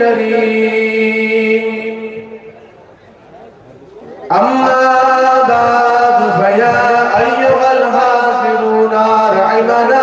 الكريم أما بعد فيا أيها الحافظون رحمنا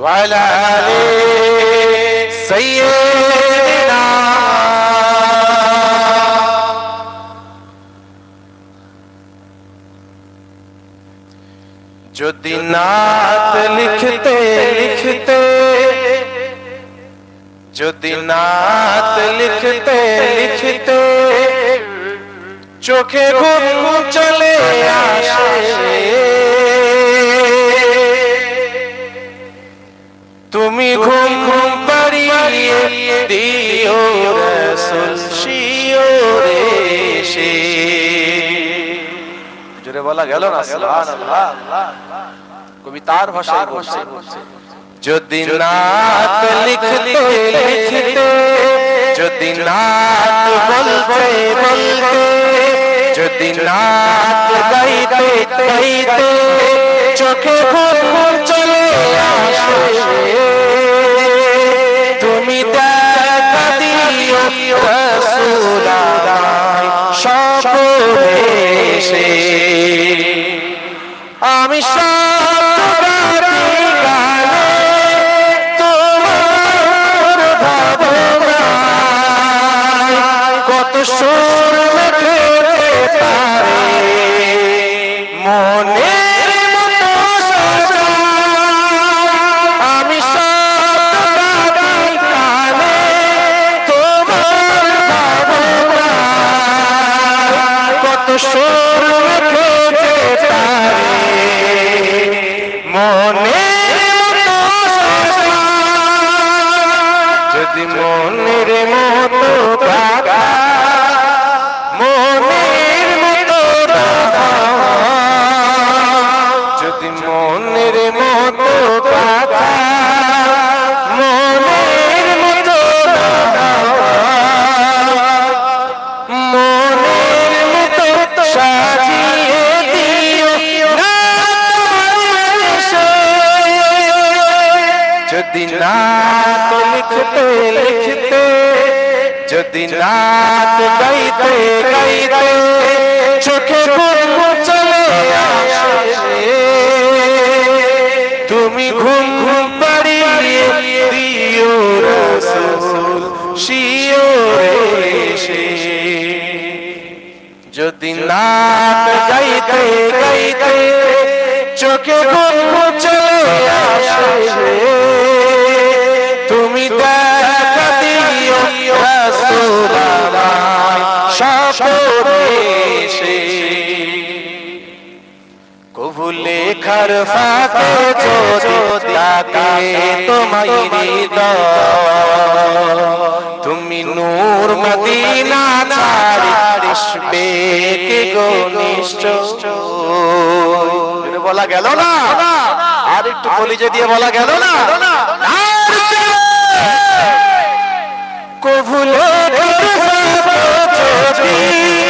जो दिनात लिखते लिखते जो दिनात लिखते लिखते चोखे घूम चले आशे। তুমি ঘুম ঘুম পাড়িয়ে দিও রসুল শিওরে সে জোরে বলা গেল না সুবহানাল্লাহ। কবি তার ভাষায় বলছে যদি নাত লিখতে লিখতে যদি নাত বলতে বলতে যদি নাত গাইতে গাইতে চোখে ঘুম আসে তুমি দেখা দিও রসুল আমায় আমি সত্যবাদী মনের মতো গাগা যদি নাত গাইতে গাইতে চোখে চলে তুমি ঘুম ঘুম পাড়িয়ে দিও রসুল, শিওরে সে যদি নাত গাইতে গাইতে চোখে ঘুম লেখার তুমি নূর মদিনা আসবে বলা গেল না? আর একটু কলিজে দিয়ে বলা গেল না? কবুলে যদি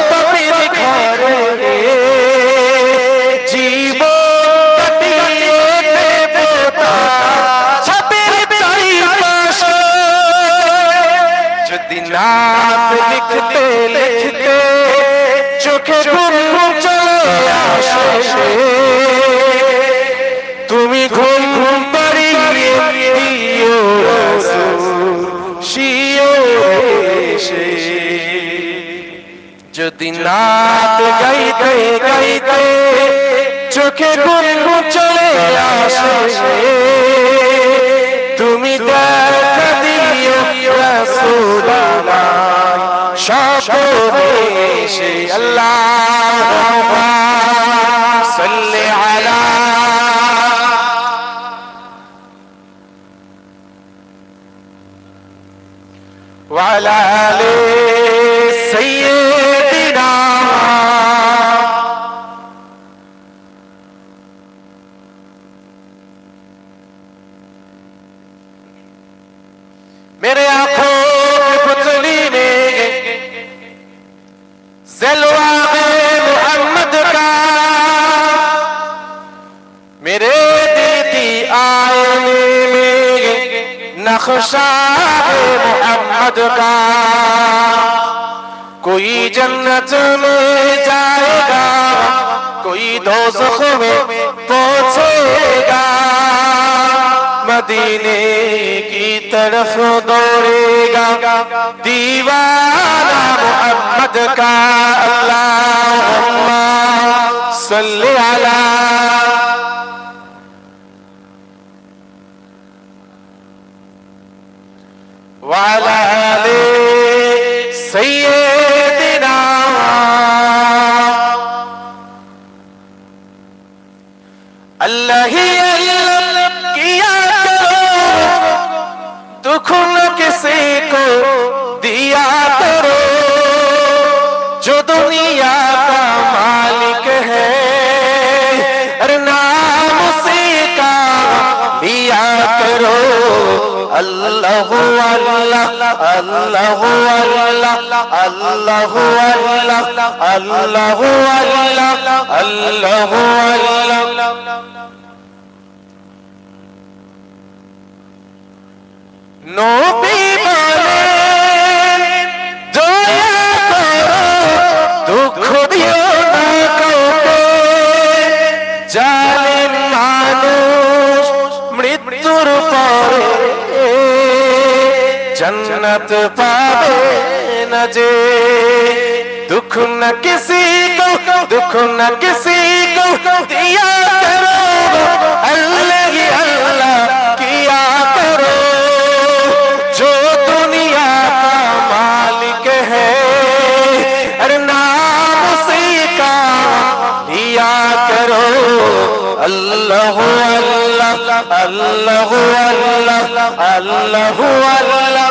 যদি নাম লিখতে লিখতে চোখে ঘুম চলে আসে। তুমি ঘুম ঘুম পাড়িয়ে দিও রাসূল শিওরে যদি নাত গাইতে গাইতে চোখে ঘুম চলে আসে اللهم صل على وعلى آل नक्शा है मोहम्मद का कोई जन्नत में जाएगा कोई दोजख में पहुंचेगा मदीने की तरफ दौड़ेगा दीवाना मोहम्मद का अल्लाहुम्मा सल्ली وعلى آل سيدنا আল্লাহ আল্লাহ আল্লাহ আল্লাহ আল্লাহ আল্লাহ আল্লাহ আল্লাহ আল্লাহ আল্লাহ। নবী বলেন জয়া করো, দুঃখ দিও না কাউকে। জালিম মানুষ, মৃত্যুর পরে জান্নাত পাবে না যে দুঃখ না কিসি কো দুঃখ না কিসি কো দিয়া করো আল্লাহ হি আল্লাহ কিয়া করো जो दुनिया का मालिक है अरे नाम से का लिया करो अल्लाह अल्लाह अल्लाह अल्लाह अल्लाह अल्लाह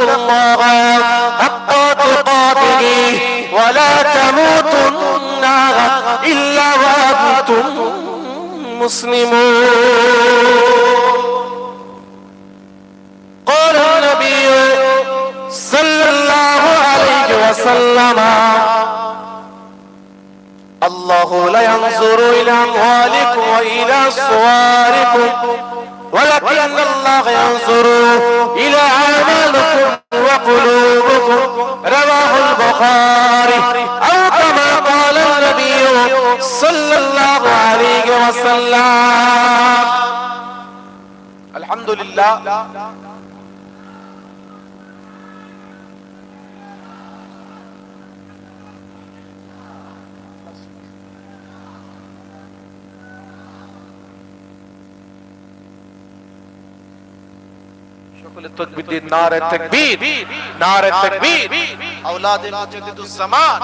آمنوا اتقوا الله حق تقاته ولا تموتن إلا وأنتم مسلمون قال النبي صلى الله عليه وسلم الله لا ينظر إلى أموالكم وإلى صوركم ولكن الله ينظر إلى أعمالكم وقلوبكم. رواه البخاري أو كما قال النبي صلى الله عليه وسلم. الحمد لله সকলে তাকবীর দিন নারে তাকবীর নারে তাকবীর اولاد مجدد الزمان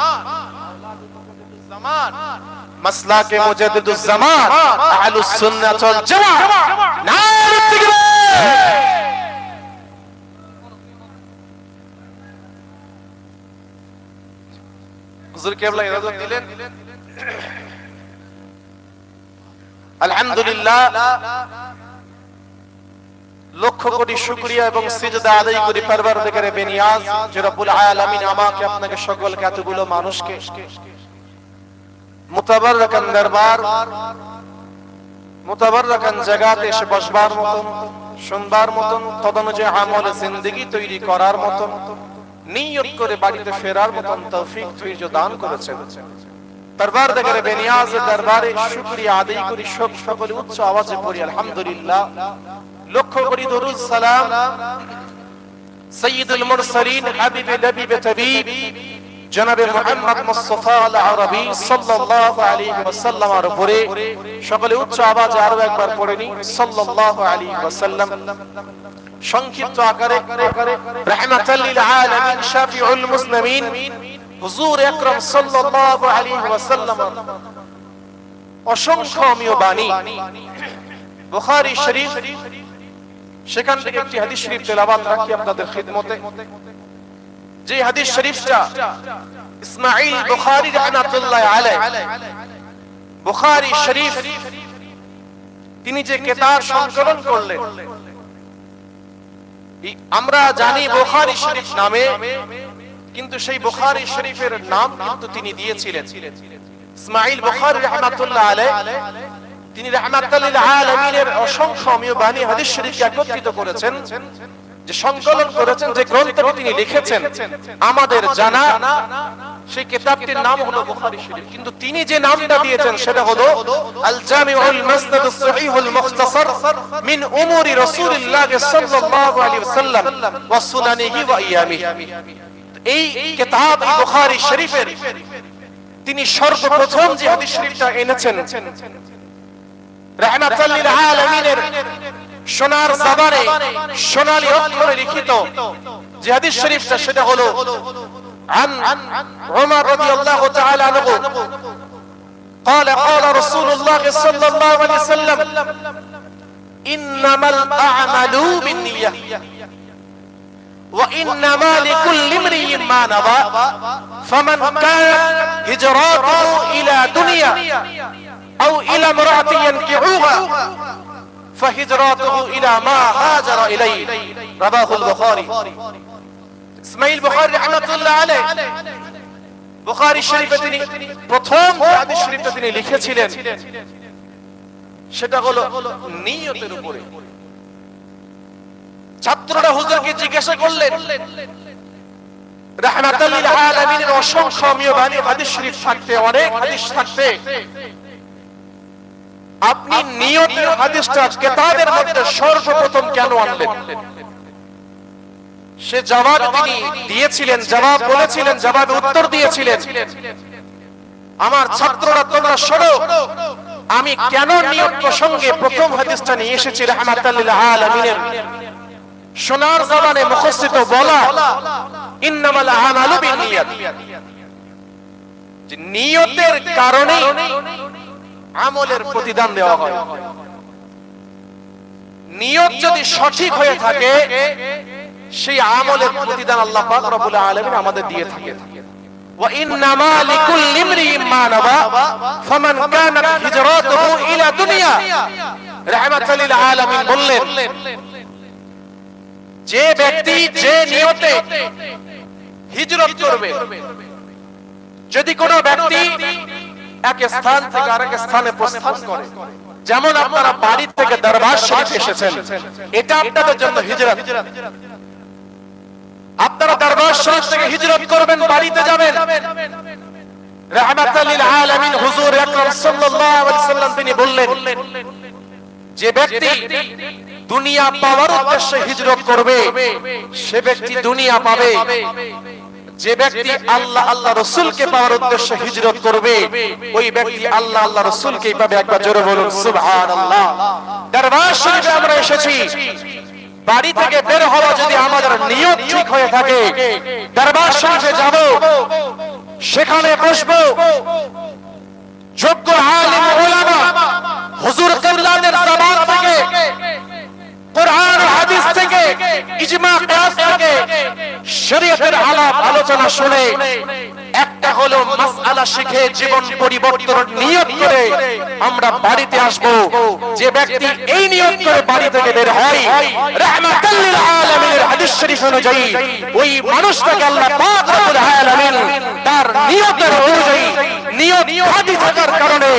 الزمان مسلك مجدد الزمان اهل السنه والجماعه نعره التكبير হুজুর কেবলা ইজাজত দিলেন আলহামদুলিল্লাহ লক্ষ কোটি শুকরিয়া এবং সিজদা আদায় করি পরবর্তীকারে বেনিয়াজ যে রব্বুল আলামিন আমাকে, আপনাকে সকলকে এতগুলো মানুষকে মুতাবাররাকান দরবার মুতাবাররাকান জায়গাতে এসে বসবার মতন, শুনবার মতন, তদনুযায়ী আমলে জিন্দেগি তৈরি করার মতন, নিয়ত করে বাড়িতে ফেরার মতন তৌফিক ধৈর্য দান করেছেন। দরবার দেখে বেনিয়াজ দরবারে শুকরিয়া আদায় করি, সব সকলে উচ্চ আওয়াজে পড়ি, আলহামদুলিল্লাহ। লক্ষ্য করি দরুদ সালাম। সৈয়দুল মুরসালিন, হাবিবে নবী তাবিব, জনাবে মুহাম্মদ মুস্তাফা আল আরবি সাল্লাল্লাহু আলাইহি ওয়াসাল্লাম এর উপরে। সকলে উচ্চ আওয়াজে আরও একবার পড়ে নি সাল্লাল্লাহু আলাইহি ওয়াসাল্লাম। সংক্ষিপ্ত আকারে। রাহমাতাল লিল আলামিন, শাফিউল মুসলিমিন। হুজুর আকরাম সাল্লাল্লাহু আলাইহি ওয়াসাল্লাম। অসংখ্য অমীয় বাণী। বুখারী শরীফ সেখান থেকে একটি হাদিস শরীফ তেলাওয়াত রাখি আপনাদের খিদমতে। যে হাদিস শরীফটা ইসমাঈল বুখারী রাহমাতুল্লাহ আলাইহি। বুখারী শরীফ, তিনি যে কিতাব সংকলন করলেন আমরা জানি বুখারী শরীফ নামে, কিন্তু সেই বুখারী শরীফের নাম কিন্তু তিনি দিয়েছিলেন। ইসমাঈল বুখারী রাহমাতুল্লাহ আলাইহি তিনি অসংখ্য বাণী হাদিস শরীফকে একত্রিত করেছেন, যে সংকলন করেছেন, যে গ্রন্থটি তিনি লিখেছেন, আমাদের জানা, সেই কিতাবটির নাম হলো বুখারী শরীফ। কিন্তু তিনি যে নামটা দিয়েছেন, সেটা হলো আল জামিউল মাসনাদুস সহিহুল মুখতাসার মিন উমুরি রাসূলিল্লাহ সাল্লাল্লাহু আলাইহি ওয়াসাল্লাম ওয়া সুনানিহি ওয়া এই কিতাব বুখারী শরীফের তিনি সর্বপ্রথম যে হাদিস শরীফটা এনেছেন রাহমাতাল লিল আলামিনের সোনার জবানে সোনালী অক্ষরে লিখিত যে হাদিস শরীফটা সেটা হলো عن عمر رضي الله تعالى عنه قال قال رسول الله صلى الله عليه وسلم إنما الأعمال بالنية وإنما لكل امرئ ما نوى فمن كان هجراته إلى دنيا أو إلى امرأة ينكحوها فهجراته إلى ما هاجر إليه رواه البخاري ইসমাইল বুখারী রাহমাতুল্লাহ আলাইহি বুখারী শরীফে তিনি প্রথম হাদিস শরীফটা তিনি লিখেছিলেন সেটা হলো নিয়তের উপরে ছাত্ররা হুজুরকে জিজ্ঞাসা করলেন রাহমাতুল লিল আলামিনের অসংখ্য অমীয় বাণী হাদিস শরীফ থাকতে অনেক হাদিস থাকতে আপনি নিয়তের হাদিসটা কিতাবের মধ্যে সর্বপ্রথম কেন আনলেন? সে জবাব তিনি দিয়েছিলেন জবাব বলেছিলেন জবাবে উত্তর দিয়েছিলেন। আমার ছাত্ররা তোমরা শোনো আমি কেন নিয়ত প্রসঙ্গে প্রথম হাদিসটা নিয়ে এসেছি রাহমাতাল্লিল আলামিনের। সোনার জবানে মুখস্থিত বলা ইন্নামাল আমালু বিনিয়াত নিয়তের কারণে আমলের প্রতিদান দেওয়া হয় নিয়ত যদি সঠিক হয়ে থাকে সেই আমলের প্রতিদান আল্লাহ পাক রব্বুল আলামিন আমাদের দিয়ে থাকে وإنما لكل امرئ ما نوى فمن كانت هجرته إلى دنيا رحمة للعالمين বললেন যে ব্যক্তি যে নিয়তে হিজরত করবে যদি কোনো ব্যক্তি এক স্থান থেকে আরেক স্থানে প্রস্থান করে। যেমন আপনারা বাড়ি থেকে দরবার শরীফ এসেছেন, এটা আপনাদের জন্য হিজরত। আপনারা দরবার শরীফ থেকে হিজরত করবেন, বাড়িতে যাবেন। রাহমাতাল আলামিন হুজুর আকরাম সাল্লাল্লাহু আলাইহি সাল্লাম তিনি বললেন, যে ব্যক্তি দুনিয়া পাওয়ার উদ্দেশ্যে হিজরত করবে, সে ব্যক্তি দুনিয়া পাবে। যে ব্যক্তি আল্লাহ আল্লাহ রসুলকে পাওয়ার উদ্দেশ্যে হিজরত করবে, ওই ব্যক্তি আল্লাহ আল্লাহ রসুলকেই পাবে একবার জোরে বলুন, সুবহানাল্লাহ। দরবার শরীফে আমরা এসেছি। বাড়ি থেকে বের হওয়া যদি আমাদের নিয়ত ঠিক হয়ে থাকে, দরবার শরীফে যাব। সেখানে বসবো। যোগ্য আলিম ওলামা হুজুর কিবলাদের জবান থেকে, কোরআন হাদিস থেকে, ইজমা কিয়াস থেকে শরীয়তের আলাপ, আলোচনা শুনে একটা হলো মাসআলা শিখে জীবন পরিবর্তনের নিয়ত করে আমরা বাড়িতে আসব। যে ব্যক্তি এই নিয়ত করে বাড়ি থেকে বের হয়, রাহমাতাল লিল আলামিনের হাদিস শরীফ অনুযায়ী ওই মানুষটাকে আল্লাহ পাক রব্বুল আলামিন তার নিয়তের অনুযায়ী নিয়ত খাঁটি থাকার কারণে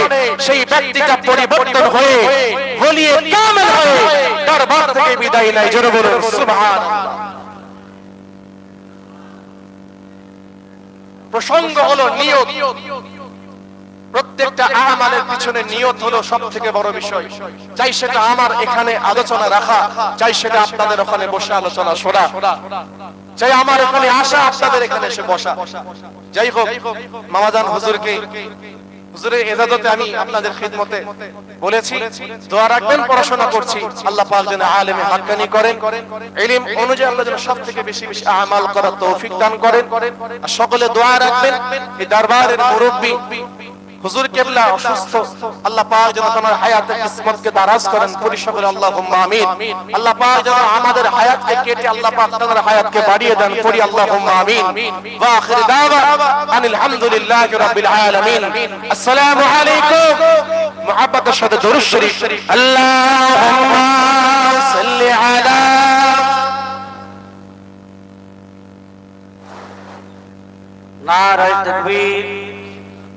সেই ব্যক্তিটা পরিবর্তন হয়ে বলিয়ে কামেল হয়ে তার বাপ থেকে বিদায় নেয়। জোরে বলুন সুবহান প্রসঙ্গ হলো নিয়ত। প্রত্যেকটা আমালের পিছনে নিয়ত হলো সব থেকে বড় বিষয়। চাই সেটা আমার এখানে আলোচনা রাখা চাই সেটা আপনাদের ওখানে বসে আলোচনা শোনা। চাই আমার এখানে আসা, আপনাদের এখানে এসে বসা। যাই হোক, মামাজান হুজুরকে হুজুরের এজাজতে আমি আপনাদের খিদমতে বলেছি, দোয়া রাখবেন, পড়াশোনা করছি। আল্লাহ পাক যেন আলেমে হাক্কানি করেন, ইলম অনুযায়ী আল্লাহ যেন সব থেকে বেশি বেশি আমাল করার তৌফিক দান করেন। সকলে দোয়া রাখবেন, এই দরবারের মুরব্বী হুজুর কেবলা অসুস্থ? আল্লাহ পাক যেন তোমার হায়াতে কিসমতকে দারাজ করেন। পুরি আল্লাহুম্মা আমিন। আল্লাহ পাক যেন আমাদের হায়াতকে কেটে আল্লাহ পাক তাদের হায়াতকে বাড়িয়ে দেন। পুরি আল্লাহুম্মা আমিন। ওয়া আখির দাওয়া আনিল হামদুলিল্লাহি রাব্বিল আলামিন। আসসালামু আলাইকুম। মুহাব্বতের সাথে দরুদ শরীফ। আল্লাহুম্মা সাল্লি আলা নারায় তকবীর।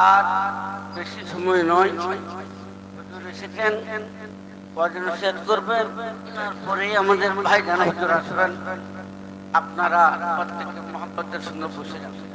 আর বেশি সময় নয়। এসেছেন শেষ করবেন, তারপরেই আমাদের ভাই জানা আসবেন আপনারা প্রত্যেকে মহব্বতের সঙ্গে বসে যাবেন